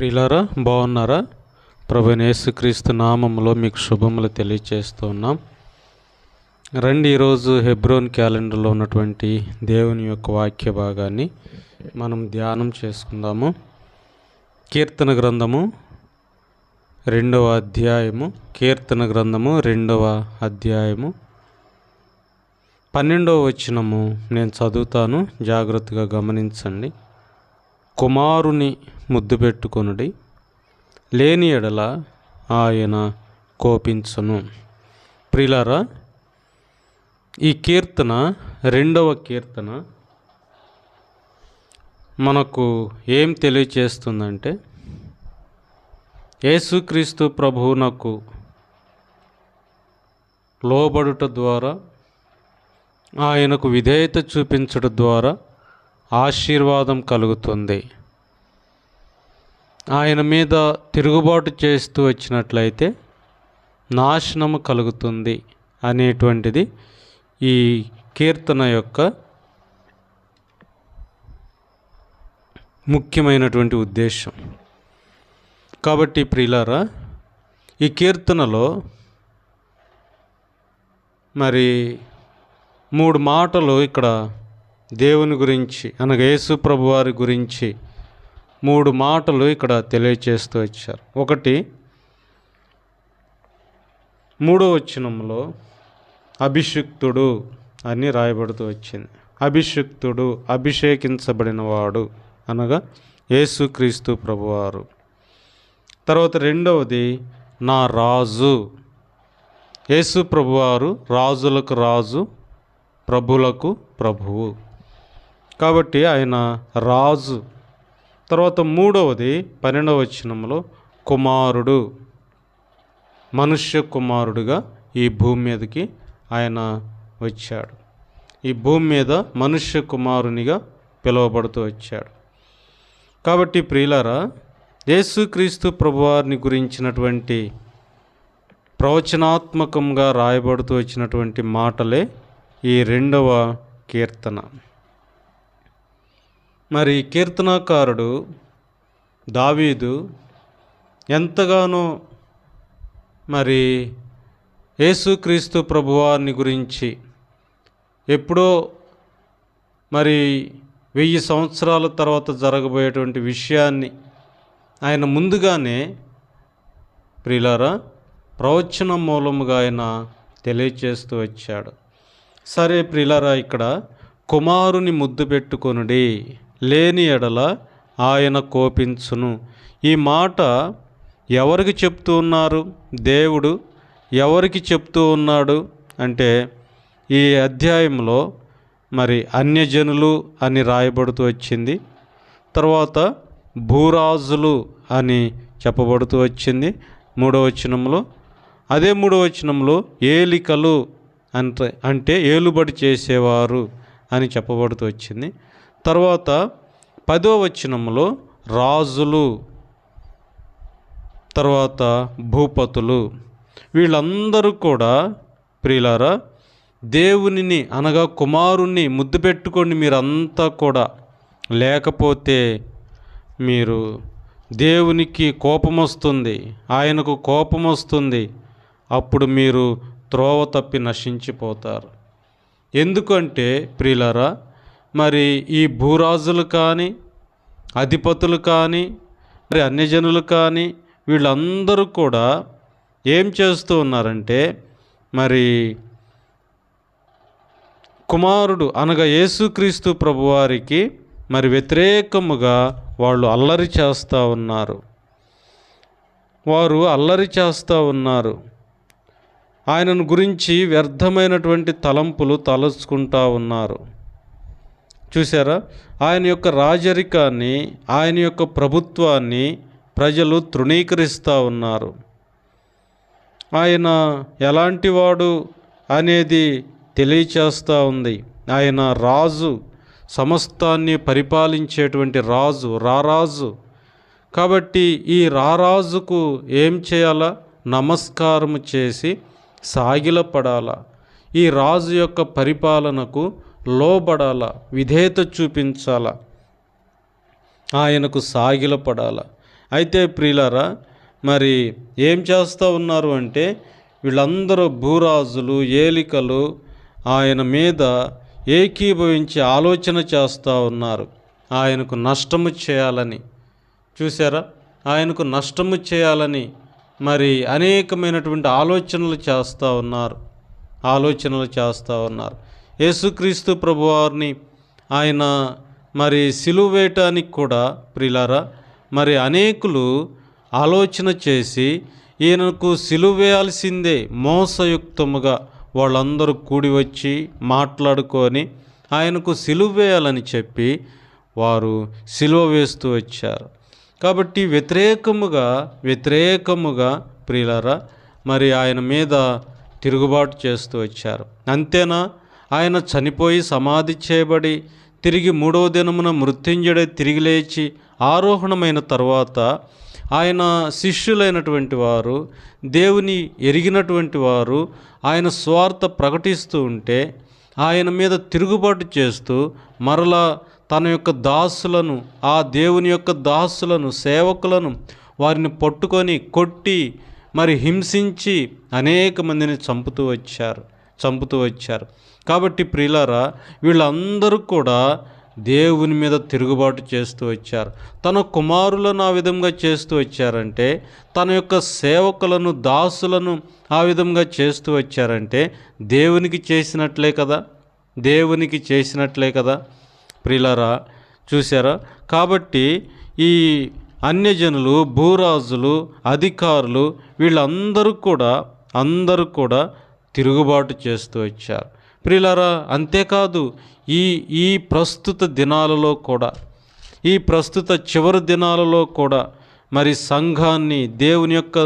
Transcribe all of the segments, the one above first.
ప్రియులారా బాగున్నారా? ప్రభు యేసుక్రీస్తు నామంలో మీకు శుభములు తెలియచేస్తున్నాం. రండి ఈరోజు హెబ్రోన్ క్యాలెండర్లో ఉన్నటువంటి దేవుని యొక్క వాక్య భాగాన్ని మనం ధ్యానం చేసుకుందాము. కీర్తన గ్రంథము రెండవ అధ్యాయము కీర్తన గ్రంథము రెండవ అధ్యాయము. పన్నెండవ వచనము నేను చదువుతాను జాగ్రత్తగా గమనించండి. కుమారుని ముద్దు పెట్టుకొనుడి. లేని ఎడల ఆయన కోపించును. ప్రిలారా ఈ కీర్తన రెండవ కీర్తన మనకు ఏం తెలియచేస్తుందంటే యేసుక్రీస్తు ప్రభువునకు లోబడుట ద్వారా ఆయనకు విధేయత చూపించడం ద్వారా ఆశీర్వాదం కలుగుతుంది. ఆయన మీద తిరుగుబాటు చేస్తూ వచ్చినట్లయితే నాశనము కలుగుతుంది అనేటువంటిది ఈ కీర్తన యొక్క ముఖ్యమైనటువంటి ఉద్దేశం. కాబట్టి ప్రియులారా ఈ కీర్తనలో మరి మూడు మాటలు ఇక్కడ దేవుని గురించి అనగా యేసు ప్రభు వారి గురించి మూడు మాటలు ఇక్కడ తెలియచేస్తూ వచ్చారు. ఒకటి మూడో వచనంలో అభిషిక్తుడు అని రాయబడుతూ వచ్చింది. అభిషిక్తుడు అభిషేకించబడినవాడు అనగా యేసుక్రీస్తు ప్రభువారు తర్వాత రెండవది నా రాజు. యేసు ప్రభువారు రాజులకు రాజు ప్రభులకు ప్రభువు. కాబట్టి ఆయన రాజు. తర్వాత మూడవది పన్నెండవ వచనంలో కుమారుడు. మనుష్య కుమారుడుగా ఈ భూమి మీదకి ఆయన వచ్చాడు. ఈ భూమి మీద మనుష్య కుమారునిగా పిలువబడుతూ వచ్చాడు. కాబట్టి ప్రియులారా యేసుక్రీస్తు ప్రభువారిని గురించినటువంటి ప్రవచనాత్మకంగా రాయబడుతూ వచ్చినటువంటి మాటలే ఈ రెండవ కీర్తన. మరి కీర్తనాకారుడు దావీదు ఎంతగానో మరి యేసుక్రీస్తు ప్రభువారిని గురించి ఎప్పుడో మరి వెయ్యి సంవత్సరాల తర్వాత జరగబోయేటువంటి విషయాన్ని ఆయన ముందుగానే ప్రిలారా ప్రవచన మూలముగా ఆయన తెలియచేస్తూ వచ్చాడు. సరే ప్రిలారా ఇక్కడ కుమారుని ముద్దు పెట్టుకొనుడి. లేని ఎడల ఆయన కోపించును. ఈ మాట ఎవరికి చెప్తూ ఉన్నారు? దేవుడు ఎవరికి చెప్తూ ఉన్నాడు? అంటే ఈ అధ్యాయంలో మరి అన్యజనులు అని రాయబడుతూ వచ్చింది. తర్వాత భూరాజులు అని చెప్పబడుతూ వచ్చింది మూడవ వచనంలో. అదే మూడవ వచనంలో ఏలికలు అంటే అంటే ఏలుబడి చేసేవారు అని చెప్పబడుతూ వచ్చింది. తర్వాత పదో వచనంలో రాజులు తర్వాత భూపతులు. వీళ్ళందరూ కూడా ప్రియులారా దేవునిని అనగా కుమారుణ్ణి ముద్దు పెట్టుకోండి మీరంతా కూడా లేకపోతే మీరు దేవునికి కోపం వస్తుంది ఆయనకు కోపం వస్తుంది అప్పుడు మీరు త్రోవ తప్పి నశించిపోతారు. ఎందుకంటే ప్రియులారా మరి ఈ భూరాజులు కానీ అధిపతులు కానీ మరి అన్యజనులు కానీ వీళ్ళందరూ కూడా ఏం చేస్తూ ఉన్నారంటే మరి కుమారుడు అనగా యేసుక్రీస్తు ప్రభువారికి మరి వ్యతిరేకముగా వాళ్ళు అల్లరి చేస్తూ ఉన్నారు. వారు అల్లరి చేస్తూ ఉన్నారు. ఆయనను గురించి వ్యర్థమైనటువంటి తలంపులు తలుచుకుంటా ఉన్నారు. చూసారా ఆయన యొక్క రాజరికాన్ని ఆయన యొక్క ప్రభుత్వాన్ని ప్రజలు తృణీకరిస్తూ ఉన్నారు. ఆయన ఎలాంటివాడు అనేది తెలియచేస్తూ ఉంది. ఆయన రాజు సమస్తాన్ని పరిపాలించేటువంటి రాజు రారాజు. కాబట్టి ఈ రారాజుకు ఏం చేయాలా? నమస్కారం చేసి సాగిలపడాలా. ఈ రాజు యొక్క పరిపాలనకు లోబడాల విధేయత చూపించాల ఆయనకు సాగిలపడాల. అయితే ప్రియులారా మరి ఏం చేస్తూ ఉన్నారు అంటే వీళ్ళందరూ భూరాజులు ఏలికలు ఆయన మీద ఏకీభవించి ఆలోచన చేస్తూ ఉన్నారు. ఆయనకు నష్టము చేయాలని. చూసారా ఆయనకు నష్టము చేయాలని మరి అనేకమైనటువంటి ఆలోచనలు చేస్తూ ఉన్నారు. ఆలోచనలు చేస్తూ ఉన్నారు. యేసుక్రీస్తు ప్రభువారిని ఆయన మరి సిలువ వేయటానికి కూడా ప్రిలారా మరి అనేకులు ఆలోచన చేసి ఈయనకు సిలువ వేయాల్సిందే మోసయుక్తముగా వాళ్ళందరూ కూడి వచ్చి మాట్లాడుకొని ఆయనకు సిలువ వేయాలని చెప్పి వారు సిలువ వేస్తూ వచ్చారు. కాబట్టి వ్యతిరేకముగా వ్యతిరేకముగా ప్రియులరా మరి ఆయన మీద తిరుగుబాటు చేస్తూ వచ్చారు. అంతేనా? ఆయన చనిపోయి సమాధి చేయబడి తిరిగి మూడవ దినమున మృత్యుంజుడై తిరిగి లేచి ఆరోహణమైన తర్వాత ఆయన శిష్యులైనటువంటి వారు దేవుని ఎరిగినటువంటి వారు ఆయన స్వార్థ ప్రకటిస్తూ ఉంటే ఆయన మీద తిరుగుబాటు చేస్తూ మరలా తన యొక్క దాసులను ఆ దేవుని యొక్క దాసులను సేవకులను వారిని పట్టుకొని కొట్టి మరి హింసించి అనేక మందిని చంపుతూ వచ్చారు చంపుతూ వచ్చారు. కాబట్టి ప్రియులారా వీళ్ళందరూ కూడా దేవుని మీద తిరుగుబాటు చేస్తూ వచ్చారు. తన కుమారులను ఆ విధంగా చేస్తూ వచ్చారంటే తన యొక్క సేవకులను దాసులను ఆ విధంగా చేస్తూ వచ్చారంటే దేవునికి చేసినట్లే కదా? దేవునికి చేసినట్లే కదా? ప్రిలరా చూసారా కాబట్టి ఈ అన్యజనులు భూరాజులు అధికారులు వీళ్ళందరూ కూడా అందరూ కూడా తిరుగుబాటు చేస్తూ వచ్చారు. ప్రియులరా అంతేకాదు ఈ ఈ ప్రస్తుత దినాలలో కూడా ఈ ప్రస్తుత చివరి దినాలలో కూడా మరి సంఘాన్ని దేవుని యొక్క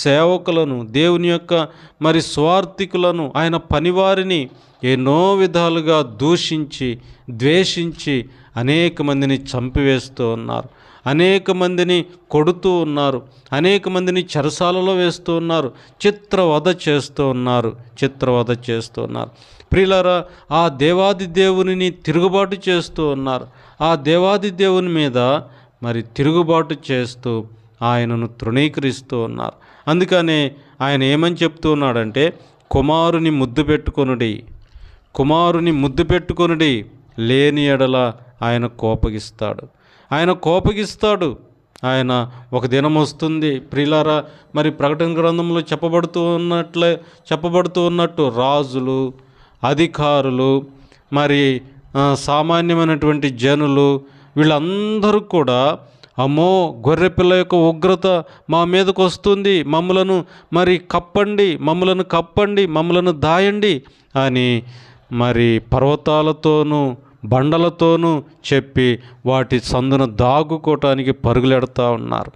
సేవకులను దేవుని యొక్క మరి స్వార్థికులను ఆయన పనివారిని ఎన్నో విధాలుగా దూషించి ద్వేషించి అనేక మందిని చంపివేస్తూ ఉన్నారు. అనేక మందిని కొడుతూ ఉన్నారు. అనేక మందిని చెరసాలలో వేస్తూ ఉన్నారు. చిత్రవధ చేస్తూ ఉన్నారు. చిత్రవధ చేస్తూ ఉన్నారు. ప్రియులరా ఆ దేవాది దేవునిని తిరుగుబాటు చేస్తూ ఉన్నారు. ఆ దేవాది దేవుని మీద మరి తిరుగుబాటు చేస్తూ ఆయనను తృణీకరిస్తూ ఉన్నారు. అందుకనే ఆయన ఏమని చెప్తూ ఉన్నాడంటే కుమారుని ముద్దు పెట్టుకొనుడి. కుమారుని ముద్దు పెట్టుకొనుడి. లేని ఎడల ఆయన కోపగిస్తాడు. ఆయన కోపగిస్తాడు. ఆయన ఒక దినం వస్తుంది. ప్రిలారా మరి ప్రకటన గ్రంథంలో చెప్పబడుతూ ఉన్నట్లే చెప్పబడుతూ ఉన్నట్టు రాజులు అధికారులు మరి సామాన్యమైనటువంటి జనులు వీళ్ళందరూ కూడా అమ్మో గొర్రెపిల్ల యొక్క ఉగ్రత మా మీదకు వస్తుంది. మమ్మలను మరి కప్పండి మమ్మలను కప్పండి మమ్మలను దాయండి అని మరి పర్వతాలతోనూ బండలతోనూ చెప్పి వాటి సందున దాగుకోవటానికి పరుగులెడతా ఉన్నారు.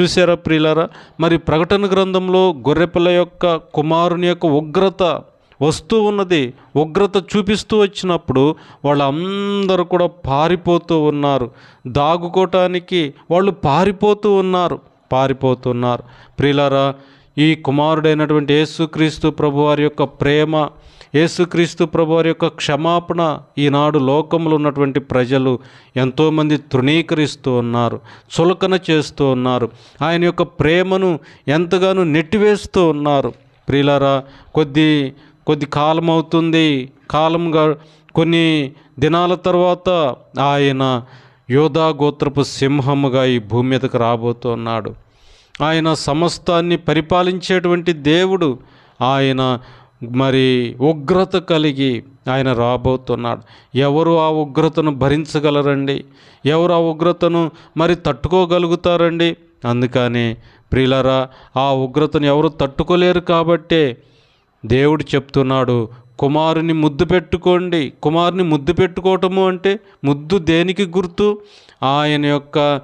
చూసారా ప్రియులరా? మరి ప్రకటన గ్రంథంలో గొర్రెపిల్ల యొక్క కుమారుని యొక్క ఉగ్రత వస్తూ ఉన్నది ఉగ్రత చూపిస్తూ వచ్చినప్పుడు వాళ్ళందరూ కూడా పారిపోతూ ఉన్నారు. దాగుకోవటానికి వాళ్ళు పారిపోతూ ఉన్నారు పారిపోతున్నారు ప్రియులరా ఈ కుమారుడైనటువంటి యేసుక్రీస్తు ప్రభువారి యొక్క ప్రేమ యేసుక్రీస్తు ప్రభువారి యొక్క క్షమాపణ ఈనాడు లోకంలో ఉన్నటువంటి ప్రజలు ఎంతోమంది తృణీకరిస్తూ ఉన్నారు చులకన చేస్తూ ఉన్నారు. ఆయన యొక్క ప్రేమను ఎంతగానో నెట్టివేస్తూ ఉన్నారు. ప్రియులారా కొద్ది కొద్ది కాలం అవుతుంది కాలంగా కొన్ని దినాల తర్వాత ఆయన యోధా గోత్రపు సింహముగా ఈ భూమి మీదకు రాబోతున్నాడు ఆయన సమస్తాన్ని పరిపాలించేటువంటి దేవుడు ఆయన మరి ఉగ్రత కలిగి ఆయన రాబోతున్నాడు. ఎవరు ఆ ఉగ్రతను భరించగలరండి? ఎవరు ఆ ఉగ్రతను మరి తట్టుకోగలుగుతారండి? అందుకని ప్రియులరా ఆ ఉగ్రతను ఎవరు తట్టుకోలేరు కాబట్టే దేవుడు చెప్తున్నాడు కుమారుని ముద్దు పెట్టుకోండి. కుమారుని ముద్దు పెట్టుకోవటము అంటే ముద్దు దేనికి గుర్తు? ఆయన యొక్క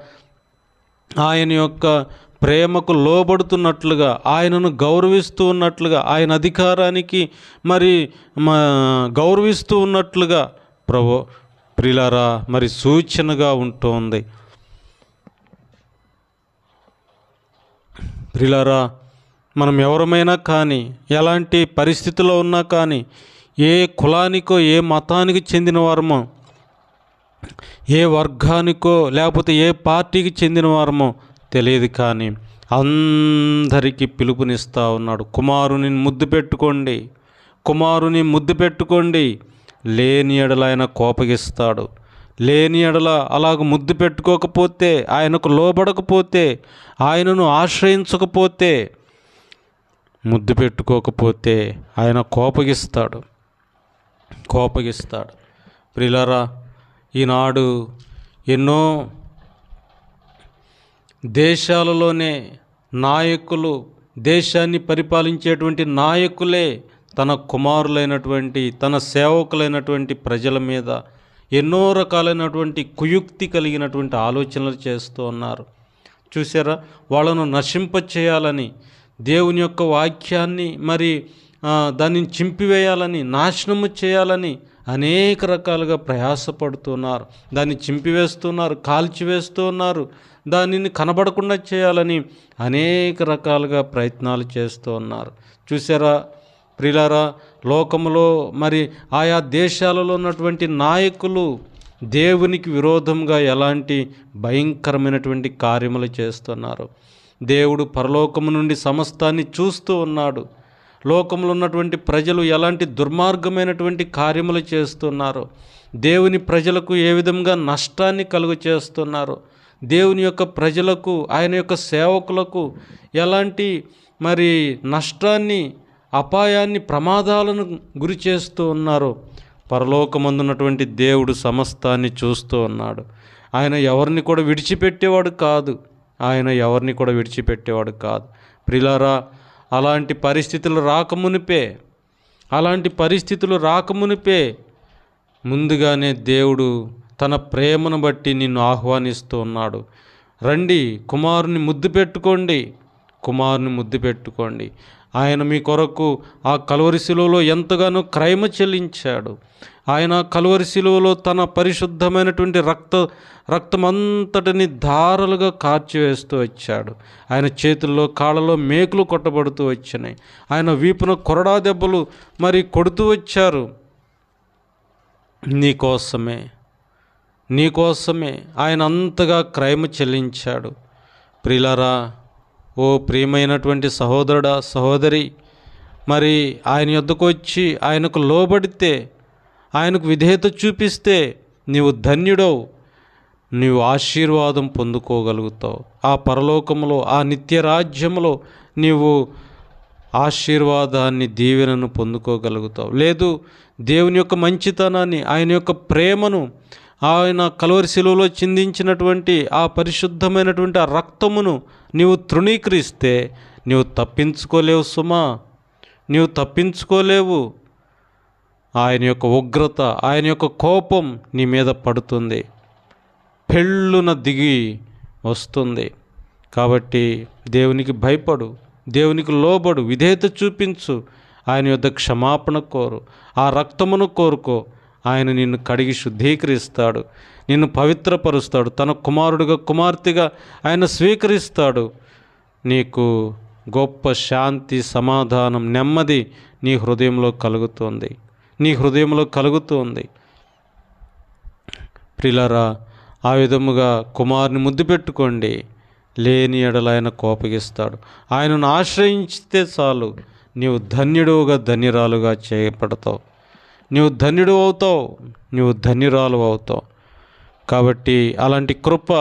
ఆయన యొక్క ప్రేమకు లోబడుతున్నట్లుగా ఆయనను గౌరవిస్తూ ఉన్నట్లుగా ఆయన అధికారానికి మరి మా గౌరవిస్తూ ఉన్నట్లుగా ప్రభు ప్రిలారా మరి సూచనగా ఉంటుంది. ప్రిలారా మనం ఎవరమైనా కానీ ఎలాంటి పరిస్థితిలో ఉన్నా కానీ ఏ కులానికో ఏ మతానికి చెందిన వారమో ఏ వర్గానికో లేకపోతే ఏ పార్టీకి చెందిన వారమో తెలియదు కానీ అందరికీ పిలుపునిస్తూ ఉన్నాడు. కుమారుని ముద్దు పెట్టుకోండి. కుమారుని ముద్దు పెట్టుకోండి. లేని ఎడల ఆయన కోపగిస్తాడు. లేని ఎడల అలాగ ముద్దు పెట్టుకోకపోతే ఆయనకు లోబడకపోతే ఆయనను ఆశ్రయించకపోతే ముద్దు పెట్టుకోకపోతే ఆయన కోపగిస్తాడు. కోపగిస్తాడు. ప్రిలరా ఈనాడు ఎన్నో దేశాలలోనే నాయకులు దేశాన్ని పరిపాలించేటువంటి నాయకులే తన కుమారులైనటువంటి తన సేవకులైనటువంటి ప్రజల మీద ఎన్నో రకాలైనటువంటి కుయుక్తి కలిగినటువంటి ఆలోచనలు చేస్తూ ఉన్నారు. చూసారా వాళ్ళను నశింపచేయాలని దేవుని యొక్క వాక్యాన్ని మరి దానిని చింపివేయాలని నాశనము చేయాలని అనేక రకాలుగా ప్రయాసపడుతున్నారు. దాన్ని చింపివేస్తున్నారు కాల్చివేస్తున్నారు. దానిని కనబడకుండా చేయాలని అనేక రకాలుగా ప్రయత్నాలు చేస్తూ ఉన్నారు చూసారా ప్రిలారా లోకములో మరి ఆయా దేశాలలో ఉన్నటువంటి నాయకులు దేవునికి విరోధంగా ఎలాంటి భయంకరమైనటువంటి కార్యములు చేస్తున్నారు. దేవుడు పరలోకము నుండి సమస్తాన్ని చూస్తూ ఉన్నాడు. లోకంలో ఉన్నటువంటి ప్రజలు ఎలాంటి దుర్మార్గమైనటువంటి కార్యములు చేస్తున్నారు? దేవుని ప్రజలకు ఏ విధంగా నష్టాన్ని కలుగు చేస్తున్నారు? దేవుని యొక్క ప్రజలకు ఆయన యొక్క సేవకులకు ఎలాంటి మరి నష్టాన్ని అపాయాన్ని ప్రమాదాలను గురి చేస్తూ ఉన్నారు? పరలోకమందున్నటువంటి దేవుడు సమస్తాన్ని చూస్తూ ఉన్నాడు. ఆయన ఎవరిని కూడా విడిచిపెట్టేవాడు కాదు. ఆయన ఎవరిని కూడా విడిచిపెట్టేవాడు కాదు. ప్రిలారా అలాంటి పరిస్థితులు రాకమునిపే అలాంటి పరిస్థితులు రాకమునిపే ముందుగానే దేవుడు తన ప్రేమను బట్టి నిన్ను ఆహ్వానిస్తూ ఉన్నాడు. రండి కుమారుని ముద్దు పెట్టుకోండి కుమారుని ముద్దు పెట్టుకోండి. ఆయన మీ కొరకు ఆ కలువరి శిలువలో ఎంతగానో క్రయమ చెల్లించాడు. ఆయన కలువరి శిలువలో తన పరిశుద్ధమైనటువంటి రక్త రక్తమంతటిని ధారలుగా కార్చివేస్తూ వచ్చాడు. ఆయన చేతుల్లో కాళ్ళలో మేకులు కొట్టబడుతూ వచ్చినాయి. ఆయన వీపున కొరడా దెబ్బలు మరి కొడుతూ వచ్చారు. నీకోసమే నీకోసమే ఆయన అంతగా క్రైమ చెల్లించాడు. ప్రిలరా ఓ ప్రియమైనటువంటి సహోదరుడా సహోదరి మరి ఆయన యొద్దకు వచ్చి ఆయనకు లోబడితే ఆయనకు విధేయత చూపిస్తే నీవు ధన్యుడవు నీవు ఆశీర్వాదం పొందుకోగలుగుతావు. ఆ పరలోకములో ఆ నిత్య రాజ్యములో నీవు ఆశీర్వాదాన్ని దీవెనను పొందుకోగలుగుతావు. లేదు దేవుని యొక్క మంచితనాన్ని ఆయన యొక్క ప్రేమను ఆయన కలువరి శిలువలో చిందించినటువంటి ఆ పరిశుద్ధమైనటువంటి ఆ రక్తమును నీవు తృణీకరిస్తే నీవు తప్పించుకోలేవు సుమా. నీవు తప్పించుకోలేవు. ఆయన యొక్క ఉగ్రత ఆయన యొక్క కోపం నీ మీద పడుతుంది. పెళ్ళున దిగి వస్తుంది. కాబట్టి దేవునికి భయపడు దేవునికి లోబడు విధేయత చూపించు. ఆయన యొద్ద క్షమాపణ కోరు. ఆ రక్తమును కోరుకో. ఆయన నిన్ను కడిగి శుద్ధీకరిస్తాడు. నిన్ను పవిత్రపరుస్తాడు. తన కుమారుడిగా కుమార్తెగా ఆయన స్వీకరిస్తాడు. నీకు గొప్ప శాంతి సమాధానం నెమ్మది నీ హృదయంలో కలుగుతుంది. నీ హృదయంలో కలుగుతుంది. ప్రిలరా ఆ విధముగా కుమారుని ముద్దు పెట్టుకోండి. లేని ఎడల ఆయన కోపగిస్తాడు. ఆయనను ఆశ్రయించితే చాలు. నీవు ధన్యుడుగా ధన్యురాలుగా చేయబడతావు. నీవు ధన్యుడు అవుతావు నీవు ధన్యురాలు అవుతావు. కాబట్టి అలాంటి కృప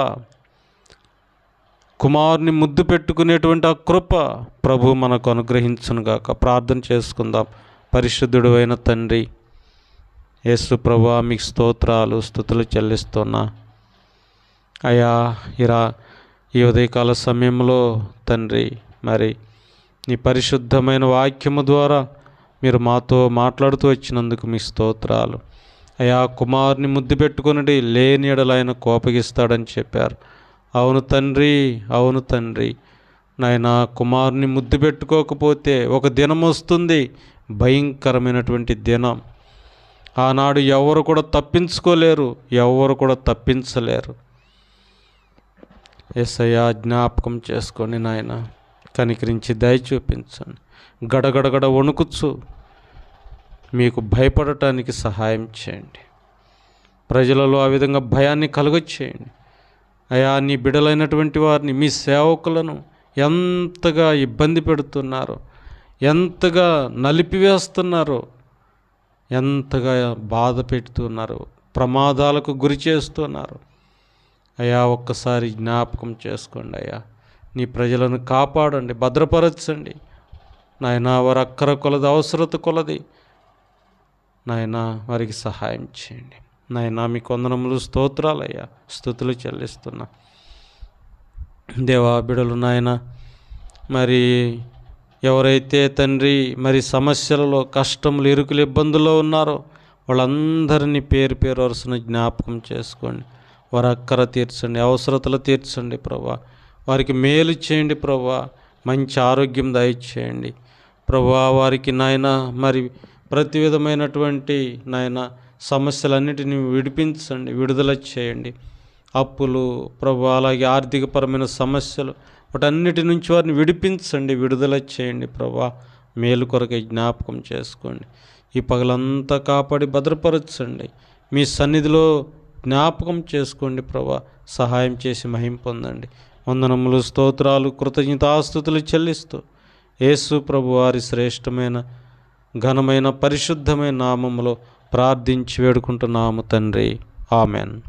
కుమారుని ముద్దు పెట్టుకునేటువంటి ఆ కృప ప్రభు మనకు అనుగ్రహించునుగాక ప్రార్థన చేసుకుందాం. పరిశుద్ధుడు అయిన తండ్రి యేసు ప్రభా మీకు స్తోత్రాలు స్థుతులు చెల్లిస్తున్నా. అయా ఇరా ఈ ఉదయకాల సమయంలో తండ్రి మరి నీ పరిశుద్ధమైన వాక్యము ద్వారా మీరు మాతో మాట్లాడుతూ వచ్చినందుకు మీ స్తోత్రాలు. అయా కుమారుని ముద్దు పెట్టుకుని లేని ఎడలైన కోపగిస్తాడని చెప్పారు. అవును తండ్రి అవును తండ్రి. నాయన కుమారుని ముద్దు పెట్టుకోకపోతే ఒక దినం వస్తుంది భయంకరమైనటువంటి దినం. ఆనాడు ఎవరు కూడా తప్పించుకోలేరు ఎవరు కూడా తప్పించలేరు. ఎస్ఐయా జ్ఞాపకం చేసుకోండి నాయన. కనికరించి దయ చూపించండి. గడగడగడ వణుకుచ్చు. మీకు భయపడటానికి సహాయం చేయండి. ప్రజలలో ఆ విధంగా భయాన్ని కలుగొచ్చేయండి అయా నీ బిడలైనటువంటి వారిని మీ సేవకులను ఎంతగా ఇబ్బంది పెడుతున్నారో ఎంతగా నలిపివేస్తున్నారో ఎంతగా బాధ పెడుతున్నారు ప్రమాదాలకు గురి చేస్తున్నారు అయ్యా ఒక్కసారి జ్ఞాపకం చేసుకోండి అయ్యా నీ ప్రజలను కాపాడండి భద్రపరచండి. నాయన వారు అక్కర కొలది అవసరత కొలది. నాయన వారికి సహాయం చేయండి. నాయన మీ కొందనములు స్తోత్రాలయ్యా. స్థుతులు చెల్లిస్తున్నా. దేవా బిడలు నాయన మరి ఎవరైతే తండ్రి మరి సమస్యలలో కష్టములు ఇరుకులు ఇబ్బందుల్లో ఉన్నారో వాళ్ళందరినీ పేరు పేరు వరుసను జ్ఞాపకం చేసుకోండి. వారి అక్కర తీర్చండి అవసరతలు తీర్చండి ప్రభా. వారికి మేలు చేయండి ప్రభా. మంచి ఆరోగ్యం దయచేయండి. ప్రభా వారికి నాయన మరి ప్రతి విధమైనటువంటి నాయన సమస్యలన్నిటిని విడిపించండి విడుదల చేయండి. అప్పులు ప్రభు అలాగే ఆర్థికపరమైన సమస్యలు వాటన్నిటి నుంచి వారిని విడిపించండి విడుదల చేయండి ప్రభా. మేలు కొరకై జ్ఞాపకం చేసుకోండి. ఈ పగలంతా కాపాడి భద్రపరచండి. మీ సన్నిధిలో జ్ఞాపకం చేసుకోండి ప్రభా. సహాయం చేసి మహిం పొందండి. వందనములు స్తోత్రాలు కృతజ్ఞతాస్తుతులు చెల్లిస్తూ యేసు ప్రభు వారి శ్రేష్టమైన ఘనమైన పరిశుద్ధమైన నామములో ప్రార్థించి వేడుకుంటున్నాము తండ్రి. ఆమెన్.